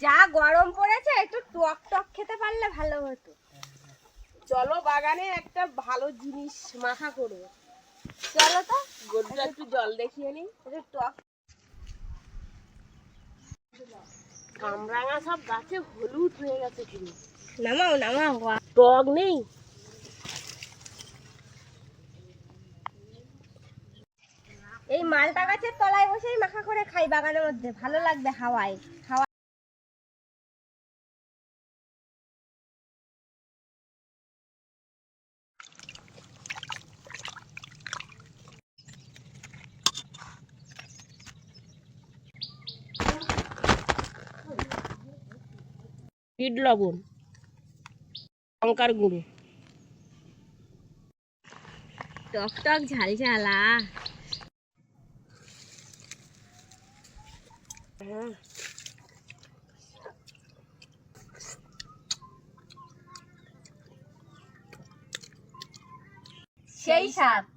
যা গরম পড়েছে একটু টক টক খেতে পারলে ভালো হতো। চলো বাগানে একটা ভালো জিনিস মাখা করব। চলো তো। গরুটা একটু জল দেখিয়ে নি একটু টক। কামরাঙা সব গাছে হলুদ হয়ে গেছে কিন্তু। নামাও নামাও। টক নেই? এই মালটা গাছের তলায় বসেই মাখা করে খাই বাগানের মধ্যে। ভালো লাগবে হাওয়ায়। হাওয়া বিট লবণ লঙ্কার গুঁড়ো। টক টক ঝাল ঝালা হ্যাঁ। সেই স্বাদ।